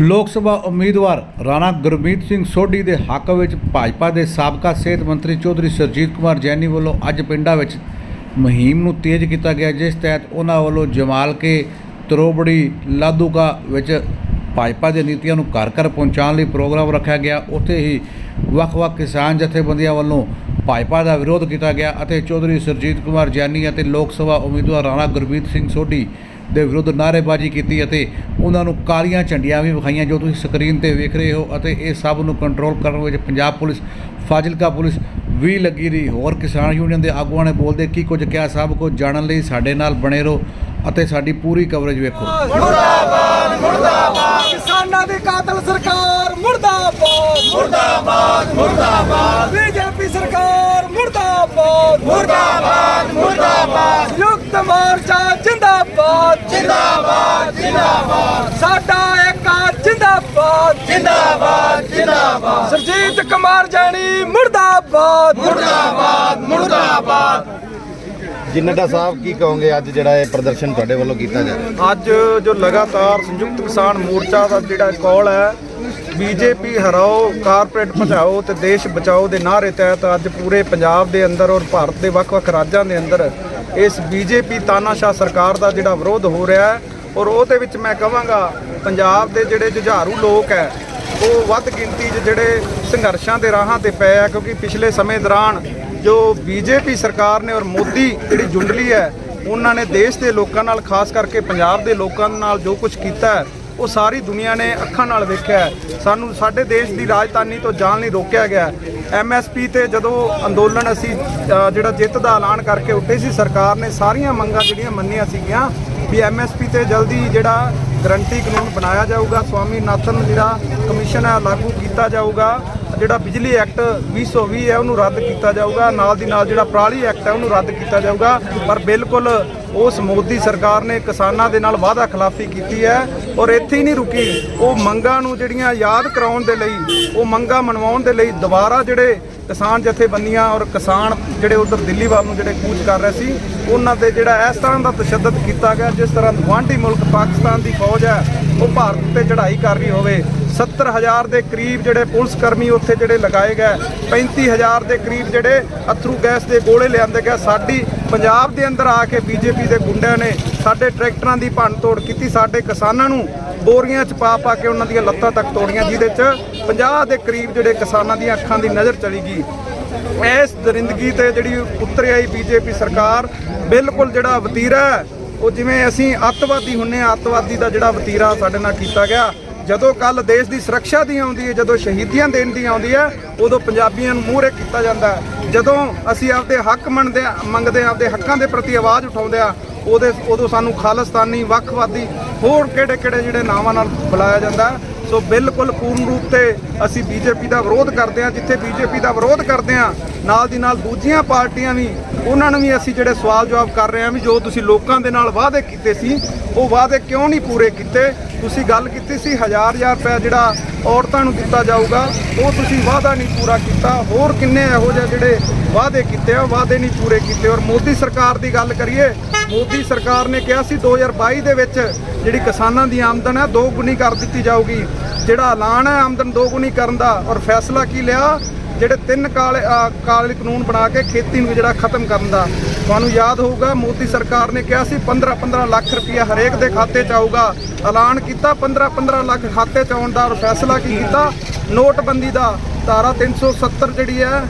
ਲੋਕ ਸਭਾ ਉਮੀਦਵਾਰ ਰਾਣਾ ਗੁਰਮੀਤ ਸਿੰਘ ਸੋਢੀ ਦੇ ਹੱਕ ਵਿੱਚ ਭਾਜਪਾ ਦੇ ਸਾਬਕਾ ਸਿਹਤ ਮੰਤਰੀ ਚੌਧਰੀ ਸਰਜੀਤ ਕੁਮਾਰ ਜੈਨੀ ਵੱਲੋਂ ਅੱਜ ਪਿੰਡਾਂ ਵਿੱਚ ਮੁਹਿੰਮ ਨੂੰ ਤੇਜ਼ ਕੀਤਾ ਗਿਆ, ਜਿਸ ਤਹਿਤ ਉਹਨਾਂ ਵੱਲੋਂ ਜਮਾਲ ਕੇ ਤਰੋਬੜੀ ਲਾਦੂਕਾ ਵਿੱਚ ਭਾਜਪਾ ਦੇ ਨੀਤੀਆਂ ਨੂੰ ਘਰ ਘਰ ਪਹੁੰਚਾਉਣ ਲਈ ਪ੍ਰੋਗਰਾਮ ਰੱਖਿਆ ਗਿਆ। ਉੱਥੇ ਹੀ ਵੱਖ-ਵੱਖ ਕਿਸਾਨ ਜਥੇਬੰਦੀਆਂ ਵੱਲੋਂ ਭਾਜਪਾ ਦਾ ਵਿਰੋਧ ਕੀਤਾ ਗਿਆ ਅਤੇ ਚੌਧਰੀ ਸਰਜੀਤ ਕੁਮਾਰ ਜੈਨੀ ਅਤੇ ਲੋਕ ਸਭਾ ਉਮੀਦਵਾਰ ਰਾਣਾ ਗੁਰਮੀਤ ਸਿੰਘ ਸੋਢੀ ਦੇ ਵਿਰੁੱਧ ਨਾਅਰੇਬਾਜ਼ੀ ਕੀਤੀ ਅਤੇ ਉਹਨਾਂ ਨੂੰ ਕਾਲੀਆਂ ਝੰਡੀਆਂ ਵੀ ਵਿਖਾਈਆਂ ਜੋ ਤੁਸੀਂ ਸਕਰੀਨ ਤੇ ਵੇਖ ਰਹੇ ਹੋ ਅਤੇ ਇਹ ਸਭ ਨੂੰ ਕੰਟਰੋਲ ਕਰਨ ਵਿੱਚ ਪੰਜਾਬ ਪੁਲਿਸ ਫਾਜ਼ਿਲਕਾ ਪੁਲਿਸ ਵੀ ਲੱਗੀ ਰਹੀ। ਹੋਰ ਕਿਸਾਨ ਯੂਨੀਅਨ ਦੇ ਆਗੂਆਂ ਨੇ ਬੋਲਦੇ ਕੀ ਕੁਝ ਕਿਹਾ ਸਭ ਕੁਝ ਜਾਣਨ ਲਈ ਸਾਡੇ ਨਾਲ ਬਣੇ ਰਹੋ ਅਤੇ ਸਾਡੀ ਪੂਰੀ ਕਵਰੇਜ ਵੇਖੋ। ਮੁਰਦਾਬਾਦ ਮੁਰਦਾਬਾਦ। ਕਿਸਾਨਾਂ ਦੀ ਕਾਤਲ ਸਰਕਾਰ ਮੁਰਦਾਬਾਦ। ਮੁਰਦਾਬਾਦ ਮੁਰਦਾਬਾਦ। ਬੀਜੇਪੀ ਸਰਕਾਰ ਮੁਰਦਾਬਾਦ। ਮੁਰਦਾਬਾਦ ਮੁਰਦਾਬਾਦ ਸੰਯੁਕਤ ਮੋਰਚਾ ਜਿੰਦਾਬਾਦ ਜਿੰਦਾਬਾਦ ਜਿੰਦਾਬਾਦ। ਸਾਡਾ ਏਕਾ ਜਿੰਦਾਬਾਦ। ਜਿੰਦਾਬਾਦ ਜਿੰਦਾਬਾਦ। ਸਰਜੀਤ ਕੁਮਾਰ ਜਾਨੀ ਮੁਰਦਾਬਾਦ। ਮੁਰਦਾਬਾਦ ਮੁਰਦਾਬਾਦ। ਜਿੰਨਦਾ ਸਾਹਿਬ ਕੀ ਕਹੋਗੇ ਅੱਜ ਜਿਹੜਾ ਇਹ ਪ੍ਰਦਰਸ਼ਨ ਤੁਹਾਡੇ ਵੱਲੋਂ ਕੀਤਾ ਜਾ ਰਿਹਾ? ਅੱਜ ਜੋ ਲਗਾਤਾਰ ਸੰਯੁਕਤ ਕਿਸਾਨ ਮੋਰਚਾ ਦਾ ਜਿਹੜਾ ਕਾਲ ਹੈ ਬੀਜੇਪੀ ਹਰਾਓ ਕਾਰਪੋਰੇਟ ਭਜਾਓ ਤੇ ਦੇਸ਼ ਬਚਾਓ ਦੇ ਨਾਅਰੇ ਤਹਿਤ ਅੱਜ ਪੂਰੇ ਪੰਜਾਬ ਦੇ ਅੰਦਰ ਔਰ ਭਾਰਤ ਦੇ ਵੱਖ-ਵੱਖ ਰਾਜਾਂ ਦੇ ਅੰਦਰ ਇਸ ਬੀਜੇਪੀ ਤਾਨਾਸ਼ਾਹ ਸਰਕਾਰ ਦਾ ਜਿਹੜਾ ਵਿਰੋਧ ਹੋ ਰਿਹਾ ਹੈ ਔਰ ਉਹਦੇ ਵਿੱਚ ਮੈਂ ਕਹਾਂਗਾ, ਪੰਜਾਬ ਦੇ ਜਿਹੜੇ ਜੁਝਾਰੂ ਲੋਕ ਹੈ ਉਹ ਵੱਧ ਗਿਣਤੀ 'ਚ ਜਿਹੜੇ ਸੰਘਰਸ਼ਾਂ ਦੇ ਰਾਹਾਂ ਤੇ ਪਏ ਆ, ਕਿਉਂਕਿ ਪਿਛਲੇ ਸਮੇਂ ਦੌਰਾਨ ਜੋ ਬੀਜੇਪੀ ਸਰਕਾਰ ਨੇ ਔਰ ਮੋਦੀ ਜਿਹੜੀ ਜੁੰਡਲੀ ਹੈ ਉਹਨਾਂ ਨੇ ਦੇਸ਼ ਦੇ ਲੋਕਾਂ ਨਾਲ, ਖਾਸ ਕਰਕੇ ਪੰਜਾਬ ਦੇ ਲੋਕਾਂ ਨਾਲ ਜੋ ਕੁਝ ਕੀਤਾ ਉਹ ਸਾਰੀ ਦੁਨੀਆ ਨੇ ਅੱਖਾਂ ਨਾਲ ਵੇਖਿਆ ਸਾਨੂੰ ਸਾਡੇ ਦੇਸ਼ ਦੀ ਰਾਜਧਾਨੀ ਤੋਂ ਜਾਣ ਲਈ ਰੋਕਿਆ ਗਿਆ ਐਮਐਸਪੀ ਤੇ ਜਦੋਂ ਅੰਦੋਲਨ ਅਸੀਂ ਜਿਹੜਾ ਜਿੱਤ ਦਾ ਐਲਾਨ ਕਰਕੇ ਉੱਠੇ ਸੀ, ਸਰਕਾਰ ਨੇ ਸਾਰੀਆਂ ਮੰਗਾਂ ਜਿਹੜੀਆਂ ਮੰਨੀਆਂ ਸੀਗੀਆਂ ਵੀ ਐਮਐਸਪੀ ਤੇ ਜਲਦੀ ਜਿਹੜਾ ਗਰੰਟੀ ਕਾਨੂੰਨ ਬਣਾਇਆ ਜਾਊਗਾ ਸਵਾਮੀ ਨਾਥਨ ਜਿਹੜਾ ਕਮਿਸ਼ਨ ਹੈ, ਲਾਗੂ ਕੀਤਾ ਜਾਊਗਾ। ਜਿਹੜਾ ਬਿਜਲੀ ਐਕਟ 2020 ਹੈ, ਉਹਨੂੰ ਰੱਦ ਕੀਤਾ ਜਾਊਗਾ। ਨਾਲ ਦੀ ਨਾਲ ਜਿਹੜਾ ਪਰਾਲੀ ਐਕਟ ਹੈ, ਉਹਨੂੰ ਰੱਦ ਕੀਤਾ ਜਾਊਗਾ। ਪਰ ਬਿਲਕੁਲ ਉਸ ਮੋਦੀ ਸਰਕਾਰ ਨੇ ਕਿਸਾਨਾਂ ਦੇ ਨਾਲ ਵਾਅਦਾ ਖਿਲਾਫੀ ਕੀਤੀ ਹੈ ਔਰ ਇੱਥੇ ਹੀ ਨਹੀਂ ਰੁਕੀ। ਉਹ ਮੰਗਾਂ ਨੂੰ ਜਿਹੜੀਆਂ ਯਾਦ ਕਰਾਉਣ ਦੇ ਲਈ, ਉਹ ਮੰਗਾਂ ਮਨਵਾਉਣ ਦੇ ਲਈ ਦੁਬਾਰਾ ਜਿਹੜੇ ਕਿਸਾਨ ਜਥੇਬੰਦੀਆਂ ਔਰ ਕਿਸਾਨ ਜਿਹੜੇ ਉਧਰ ਦਿੱਲੀ ਵੱਲ ਨੂੰ ਜਿਹੜੇ ਕੂਚ ਕਰ ਰਹੇ ਸੀ, ਉਹਨਾਂ ਤੇ ਜਿਹੜਾ ਇਸ ਤਰ੍ਹਾਂ ਦਾ ਤਸ਼ੱਦਦ ਕੀਤਾ ਗਿਆ, ਜਿਸ ਤਰ੍ਹਾਂ ਗੁਆਂਢੀ ਮੁਲਕ ਪਾਕਿਸਤਾਨ ਦੀ ਫੌਜ ਹੈ, ਉਹ ਭਾਰਤ ਤੇ ਚੜ੍ਹਾਈ ਕਰ ਰਹੀ ਹੋਵੇ। 70000 ਦੇ ਕਰੀਬ ਜਿਹੜੇ ਪੁਲਿਸ ਕਰਮੀ ਉੱਥੇ ਜਿਹੜੇ ਲਗਾਏ ਗਏ 35000 ਦੇ ਕਰੀਬ ਜਿਹੜੇ ਅਥਰੂ ਗੈਸ ਦੇ ਗੋਲੇ ਲਿਆਂਦੇ ਗਏ। ਸਾਡੀ ਪੰਜਾਬ ਦੇ ਅੰਦਰ ਆ ਕੇ ਬੀਜੇਪੀ ਦੇ ਗੁੰਡਿਆਂ ਨੇ ਸਾਡੇ ਟਰੈਕਟਰਾਂ ਦੀ ਭੰਨ ਤੋੜ ਕੀਤੀ ਸਾਡੇ ਕਿਸਾਨਾਂ ਨੂੰ ਬੋਰੀਆਂ 'ਚ ਪਾ ਪਾ ਕੇ ਉਹਨਾਂ ਦੀਆਂ ਲੱਤਾਂ ਤੱਕ ਤੋੜੀਆਂ ਜਿਹਦੇ 'ਚ 50 ਦੇ ਕਰੀਬ ਜਿਹੜੇ ਕਿਸਾਨਾਂ ਦੀਆਂ ਅੱਖਾਂ ਦੀ ਨਜ਼ਰ ਚਲੀ ਗਈ। ਇਸ ਦਰਿੰਦਗੀ ਤੇ ਜਿਹੜੀ ਉਤਰ ਆਈ ਬੀਜੇਪੀ ਸਰਕਾਰ ਬਿਲਕੁਲ ਜਿਹੜਾ ਵਤੀਰਾ ਹੈ, ਉਹ ਜਿਵੇਂ ਅਸੀਂ ਅੱਤਵਾਦੀ ਹੁੰਨੇ ਆ ਅੱਤਵਾਦੀ ਦਾ ਜਿਹੜਾ ਵਤੀਰਾ ਸਾਡੇ ਨਾਲ ਕੀਤਾ ਗਿਆ ਜਦੋਂ ਕੱਲ ਦੇਸ਼ ਦੀ ਸੁਰੱਖਿਆ ਦੀ ਆਉਂਦੀ ਹੈ, ਜਦੋਂ ਸ਼ਹੀਦੀਆਂ ਦੇਣ ਦੀ ਆਉਂਦੀ ਹੈ, ਉਦੋਂ ਪੰਜਾਬੀਆਂ ਨੂੰ ਮੂਹਰੇ ਕੀਤਾ ਜਾਂਦਾ ਜਦੋਂ ਅਸੀਂ ਆਪਦੇ ਹੱਕ ਮੰਨਦੇ ਹਾਂ- ਮੰਗਦੇ ਹਾਂ ਆਪਦੇ ਹੱਕਾਂ ਦੇ ਪ੍ਰਤੀ ਆਵਾਜ਼ ਉਠਾਉਂਦੇ ਆ, ਉਹਦੇ, ਉਦੋਂ ਸਾਨੂੰ ਖਾਲਿਸਤਾਨੀ, ਵੱਖਵਾਦੀ, ਹੋਰ ਕਿਹੜੇ ਕਿਹੜੇ ਜਿਹੜੇ ਨਾਵਾਂ ਨਾਲ ਬੁਲਾਇਆ ਜਾਂਦਾ ਸੋ ਬਿਲਕੁਲ ਪੂਰਨ ਰੂਪ ਤੇ ਅਸੀਂ ਬੀਜੇਪੀ ਦਾ ਵਿਰੋਧ ਕਰਦੇ ਹਾਂ ਜਿੱਥੇ ਬੀਜੇਪੀ ਦਾ ਵਿਰੋਧ ਕਰਦੇ ਹਾਂ ਨਾਲ ਦੀ ਨਾਲ ਦੂਜੀਆਂ ਪਾਰਟੀਆਂ ਵੀ ਉਹਨਾਂ ਨੂੰ ਵੀ ਅਸੀਂ ਜਿਹੜੇ ਸਵਾਲ ਜਵਾਬ ਕਰ ਰਹੇ ਹਾਂ ਵੀ ਜੋ ਤੁਸੀਂ ਲੋਕਾਂ ਦੇ ਨਾਲ ਵਾਅਦੇ ਕੀਤੇ ਸੀ, ਉਹ ਵਾਅਦੇ ਕਿਉਂ ਨਹੀਂ ਪੂਰੇ ਕੀਤੇ? ਤੁਸੀਂ ਗੱਲ ਕੀਤੀ ਸੀ, ਹਜ਼ਾਰ ਹਜ਼ਾਰ ਰੁਪਏ ਜਿਹੜਾ ਔਰਤਾਂ ਨੂੰ ਦਿੱਤਾ ਜਾਊਗਾ, ਉਹ ਤੁਸੀਂ ਵਾਅਦਾ ਨਹੀਂ ਪੂਰਾ ਕੀਤਾ। ਹੋਰ ਕਿੰਨੇ ਇਹੋ ਜਿਹੇ ਜਿਹੜੇ ਵਾਅਦੇ ਕੀਤੇ ਆ, ਉਹ ਵਾਅਦੇ ਨਹੀਂ ਪੂਰੇ ਕੀਤੇ। ਔਰ ਮੋਦੀ ਸਰਕਾਰ ਦੀ ਗੱਲ ਕਰੀਏ, ਮੋਦੀ ਸਰਕਾਰ ਨੇ ਕਿਹਾ ਸੀ 2022 ਦੇ ਵਿੱਚ ਜਿਹੜੀ ਕਿਸਾਨਾਂ ਦੀ ਆਮਦਨ ਹੈ ਦੋ ਗੁਣੀ ਕਰ ਦਿੱਤੀ ਜਾਊਗੀ। ਜਿਹੜਾ ਐਲਾਨ ਹੈ ਆਮਦਨ ਦੋ ਗੁਣੀ ਕਰਨ ਦਾ, ਔਰ ਫੈਸਲਾ ਕੀ ਲਿਆ? ਜਿਹੜੇ ਤਿੰਨ ਕਾਲੇ ਕਾਲੇ ਕਾਨੂੰਨ ਬਣਾ ਕੇ ਖੇਤੀ ਨੂੰ ਜਿਹੜਾ ਖਤਮ ਕਰਨ ਦਾ। ਤੁਹਾਨੂੰ ਯਾਦ ਹੋਊਗਾ, ਮੋਦੀ ਸਰਕਾਰ ਨੇ ਕਿਹਾ ਸੀ 15 15 ਲੱਖ ਰੁਪਇਆ ਹਰੇਕ ਦੇ ਖਾਤੇ 'ਚ ਆਊਗਾ। ਐਲਾਨ ਕੀਤਾ 15 15 ਲੱਖ ਖਾਤੇ 'ਚ ਆਉਣ ਦਾ ਔਰ ਫੈਸਲਾ ਕੀ ਕੀਤਾ? ਨੋਟਬੰਦੀ ਦਾ ਧਾਰਾ 370 ਜਿਹੜੀ ਹੈ,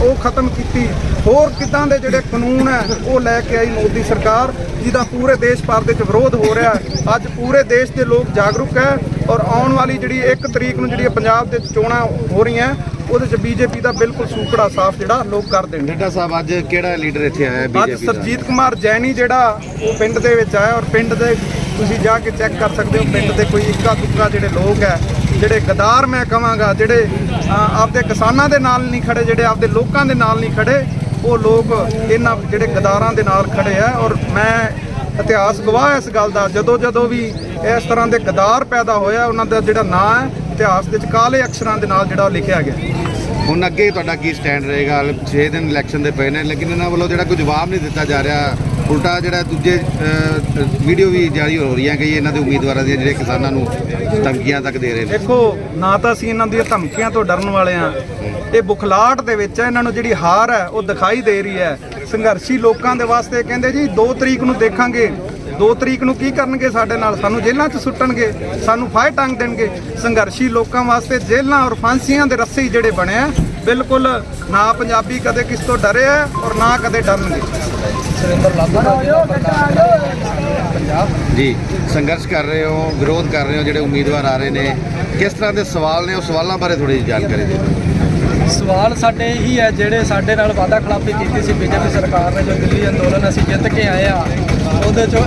ਉਹ ਖਤਮ ਕੀਤੀ। ਹੋਰ ਕਿਦਾਂ ਦੇ ਜਿਹੜੇ ਕਾਨੂੰਨ ਹੈ, ਉਹ ਲੈ ਕੇ ਆਈ ਮੋਦੀ ਸਰਕਾਰ, ਜਿਹਦਾ ਪੂਰੇ ਦੇਸ਼ ਭਰ ਦੇ ਵਿੱਚ ਵਿਰੋਧ ਹੋ ਰਿਹਾ ਅੱਜ ਪੂਰੇ ਦੇਸ਼ ਦੇ ਲੋਕ ਜਾਗਰੂਕ ਹੈ ਔਰ ਆਉਣ ਵਾਲੀ ਜਿਹੜੀ 1 ਤਰੀਕ ਨੂੰ ਜਿਹੜੀ ਪੰਜਾਬ ਦੇ ਚੋਣਾਂ ਹੋ ਰਹੀਆਂ ਉਹਦੇ ਚ ਬੀਜੇਪੀ ਦਾ ਬਿਲਕੁਲ ਸੂਕੜਾ ਸਾਫ਼ ਜਿਹੜਾ ਲੋਕ ਕਰ ਦੇਣਗੇ ਜਿੰਨਦਾ ਸਾਹਿਬ ਅੱਜ ਕਿਹੜਾ ਲੀਡਰ ਇੱਥੇ ਆਇਆ ਅੱਜ ਬੀਜੇਪੀ ਦਾ? ਸਰਜੀਤ ਕੁਮਾਰ ਜੈਨੀ ਜਿਹੜਾ ਉਹ ਪਿੰਡ ਦੇ ਵਿੱਚ ਆਇਆ ਔਰ ਪਿੰਡ ਦੇ ਤੁਸੀਂ ਜਾ ਕੇ ਚੈੱਕ ਕਰ ਸਕਦੇ ਹੋ ਪਿੰਡ ਦੇ ਕੋਈ ਇੱਕਾ ਦੁੱਕਾ ਜਿਹੜੇ ਲੋਕ ਹੈ ਜਿਹੜੇ ਗਦਾਰ ਮੈਂ ਕਹਾਂਗਾ ਜਿਹੜੇ ਅ, ਆਪਦੇ ਕਿਸਾਨਾਂ ਦੇ ਨਾਲ ਨਹੀਂ ਖੜੇ ਜਿਹੜੇ ਆਪਦੇ ਲੋਕਾਂ ਦੇ ਨਾਲ ਨਹੀਂ ਖੜੇ ਉਹ ਲੋਕ ਇਹਨਾਂ ਜਿਹੜੇ ਗਦਾਰਾਂ ਦੇ ਨਾਲ ਖੜੇ ਆ ਔਰ ਮੈਂ ਇਤਿਹਾਸ ਗਵਾਹ ਹੈ ਇਸ ਗੱਲ ਦਾ ਜਦੋਂ ਜਦੋਂ ਵੀ ਇਸ ਤਰ੍ਹਾਂ ਦੇ ਗਦਾਰ ਪੈਦਾ ਹੋਇਆ ਉਹਨਾਂ ਦਾ ਜਿਹੜਾ ਨਾਂ ਹੈ ਇਤਿਹਾਸ ਦੇ ਵਿੱਚ ਕਾਲੇ ਅੱਖਰਾਂ ਦੇ ਨਾਲ ਜਿਹੜਾ ਉਹ ਲਿਖਿਆ ਗਿਆ। ਹੁਣ ਅੱਗੇ ਤੁਹਾਡਾ ਕੀ ਸਟੈਂਡ ਰਹੇਗਾ? 6 ਦਿਨ ਇਲੈਕਸ਼ਨ ਦੇ ਪਏ ਨੇ ਲੇਕਿਨ ਇਹਨਾਂ ਵੱਲੋਂ ਜਿਹੜਾ ਕੋਈ ਜਵਾਬ ਨਹੀਂ ਦਿੱਤਾ ਜਾ ਰਿਹਾ। ਉਲਟਾ ਜਿਹੜਾ ਦੂਜੇ ਵੀਡੀਓ ਵੀ ਜਾਰੀ ਹੋ ਰਹੀਆਂ ਕਿ ਇਹਨਾਂ ਦੇ ਉਮੀਦਵਾਰਾਂ ਦੀਆਂ ਜਿਹੜੇ ਕਿਸਾਨਾਂ ਨੂੰ ਧਮਕੀਆਂ ਤੱਕ ਦੇ ਰਹੇ ਨੇ। ਦੇਖੋ ਨਾ ਤਾਂ ਅਸੀਂ ਇਹਨਾਂ ਦੀਆਂ ਧਮਕੀਆਂ ਤੋਂ ਡਰਨ ਵਾਲੇ ਆ ਇਹ ਬੁਖਲਾਹਟ ਦੇ ਵਿੱਚ ਹੈ ਇਹਨਾਂ ਨੂੰ ਜਿਹੜੀ ਹਾਰ ਹੈ ਉਹ ਦਿਖਾਈ ਦੇ ਰਹੀ ਹੈ। ਸੰਘਰਸ਼ੀ ਲੋਕਾਂ ਦੇ ਵਾਸਤੇ ਕਹਿੰਦੇ ਜੀ 2 ਤਰੀਕ ਨੂੰ ਦੇਖਾਂਗੇ। 2 ਤਰੀਕ ਨੂੰ ਕੀ ਕਰਨਗੇ ਸਾਡੇ ਨਾਲ? ਸਾਨੂੰ ਜੇਲ੍ਹਾਂ 'ਚ ਸੁੱਟਣਗੇ ਸਾਨੂੰ ਫਾਇਰ ਟੰਗ ਦੇਣਗੇ। ਸੰਘਰਸ਼ੀ ਲੋਕਾਂ ਵਾਸਤੇ ਜੇਲ੍ਹਾਂ ਔਰ ਫਾਂਸੀਆਂ ਦੇ ਰੱਸੇ ਜਿਹੜੇ ਬਣੇ ਆ ਬਿਲਕੁਲ ਨਾ ਪੰਜਾਬੀ ਕਦੇ ਕਿਸ ਤੋਂ ਡਰੇ ਆ ਔਰ ਨਾ ਕਦੇ ਡਰਨਗੇ। ਜੀ ਸੰਘਰਸ਼ ਕਰ ਰਹੇ ਹੋ ਵਿਰੋਧ ਕਰ ਰਹੇ ਹੋ ਜਿਹੜੇ ਉਮੀਦਵਾਰ ਆ ਰਹੇ ਨੇ। ਕਿਸ ਤਰ੍ਹਾਂ ਦੇ ਸਵਾਲ ਨੇ? ਉਹ ਸਵਾਲਾਂ ਬਾਰੇ ਥੋੜੀ ਜਿਹੀ ਜਾਣਕਾਰੀ ਦਿਓ। ਸਵਾਲ ਸਾਡੇ ਇਹੀ ਹੈ ਜਿਹੜੇ ਸਾਡੇ ਨਾਲ ਵਾਅਦਾ ਖਿਲਾਫੀ ਕੀਤੀ ਸੀ ਬੀਜੇਪੀ ਸਰਕਾਰ ਨੇ ਜੋ ਦਿੱਲੀ ਅੰਦੋਲਨ ਅਸੀਂ ਜਿੱਤ ਕੇ ਆਏ ਆ। ਉਹਦੇ ਚੋਂ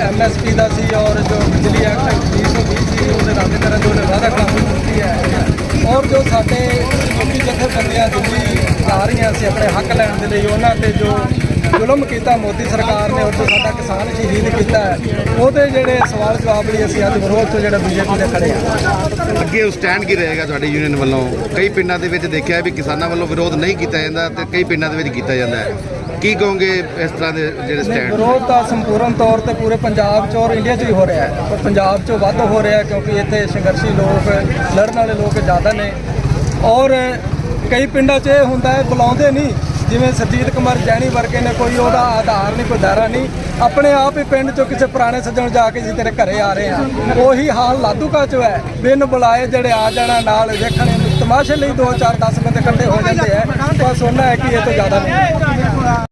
ਐਮਐਸਪੀ ਦਾ ਸੀ ਔਰ ਜੋ ਬਿਜਲੀ ਐਕਟ 320 ਸੀ ਉਹਦੇ ਰੱਦ ਕਰਨ ਜੋ ਉਹਨੇ ਵਾਅਦਾ ਖਿਲਾਫੀ ਕੀਤੀ ਹੈ। ਔਰ ਜੋ ਸਾਡੇ ਲੋਕੀ ਜਥੇਬੰਦੀਆਂ ਦਿੱਲੀ ਆ ਰਹੀਆਂ ਸੀ ਆਪਣੇ ਹੱਕ ਲੈਣ ਦੇ ਲਈ ਉਹਨਾਂ ਤੇ ਜੋ ਜ਼ੁਲਮ ਕੀਤਾ ਮੋਦੀ ਸਰਕਾਰ ਨੇ ਔਰ ਜੋ ਸਾਡਾ ਕਿਸਾਨ ਸ਼ਹੀਦ ਕੀਤਾ ਹੈ, ਉਹਦੇ ਜਿਹੜੇ ਸਵਾਲ ਜਵਾਬ ਲਈ ਅਸੀਂ ਅੱਜ ਵਿਰੋਧ ਤੋਂ ਜਿਹੜਾ ਬੀਜੇਪੀ ਦੇ ਖੜੇ ਆ ਅੱਗੇ ਸਟੈਂਡ ਕੀ ਰਹੇਗਾ ਤੁਹਾਡੀ ਯੂਨੀਅਨ ਵੱਲੋਂ? ਕਈ ਪਿੰਡਾਂ ਦੇ ਵਿੱਚ ਦੇਖਿਆ ਵੀ ਕਿਸਾਨਾਂ ਵੱਲੋਂ ਵਿਰੋਧ ਨਹੀਂ ਕੀਤਾ ਜਾਂਦਾ ਤੇ ਕਈ ਪਿੰਡਾਂ ਦੇ ਵਿੱਚ ਕੀਤਾ ਜਾਂਦਾ ਹੈ। ਕੀ ਕਹੋਗੇ ਇਸ ਤਰ੍ਹਾਂ ਦੇ ਜਿਹੜੇ ਸਟੈਂਡ ਵਿਰੋਧ ਤਾਂ ਸੰਪੂਰਨ ਤੌਰ ਤੇ ਪੂਰੇ ਪੰਜਾਬ 'ਚ ਔਰ ਇੰਡੀਆ 'ਚ ਹੀ ਹੋ ਰਿਹਾ ਹੈ। ਪਰ ਪੰਜਾਬ 'ਚ ਵੱਧ ਹੋ ਰਿਹਾ ਕਿਉਂਕਿ ਇੱਥੇ ਸੰਘਰਸ਼ੀ ਲੋਕ ਲੜਨ ਵਾਲੇ ਲੋਕ ਜ਼ਿਆਦਾ ਨੇ। ਔਰ ਕਈ ਪਿੰਡਾਂ 'ਚ ਇਹ ਹੁੰਦਾ ਹੈ ਬੁਲਾਉਂਦੇ ਨਹੀਂ। ਜਿਵੇਂ ਸਰਜੀਤ ਕੁਮਾਰ ਜੈਣੀ ਵਰਗੇ ਨੇ ਕੋਈ ਉਹਦਾ ਆਧਾਰ ਨਹੀਂ ਕੋਈ ਦਾਰਾ ਨਹੀਂ। ਆਪਣੇ ਆਪ ਹੀ ਪਿੰਡ 'ਚੋਂ ਕਿਸੇ ਪੁਰਾਣੇ ਸੱਜਣ ਜਾ ਕੇ ਜੀ ਤੇਰੇ ਘਰੇ ਆ ਰਹੇ ਆ। ਉਹੀ ਹਾਲ ਲਾਧੂਕਾ 'ਚ ਹੈ। ਬਿਨ ਬੁਲਾਏ ਜਿਹੜੇ ਆ ਜਾਣਾ ਨਾਲ ਵੇਖਣ ਤਮਾਸ਼ੇ ਲਈ 2 4 10 ਬੰਦੇ ਇਕੱਠੇ ਹੋ ਜਾਂਦੇ ਆ। ਬਸ ਉਹਨਾਂ ਹੈ ਕਿ ਇਹ ਤੋਂ ਜ਼ਿਆਦਾ ਨਹੀਂ।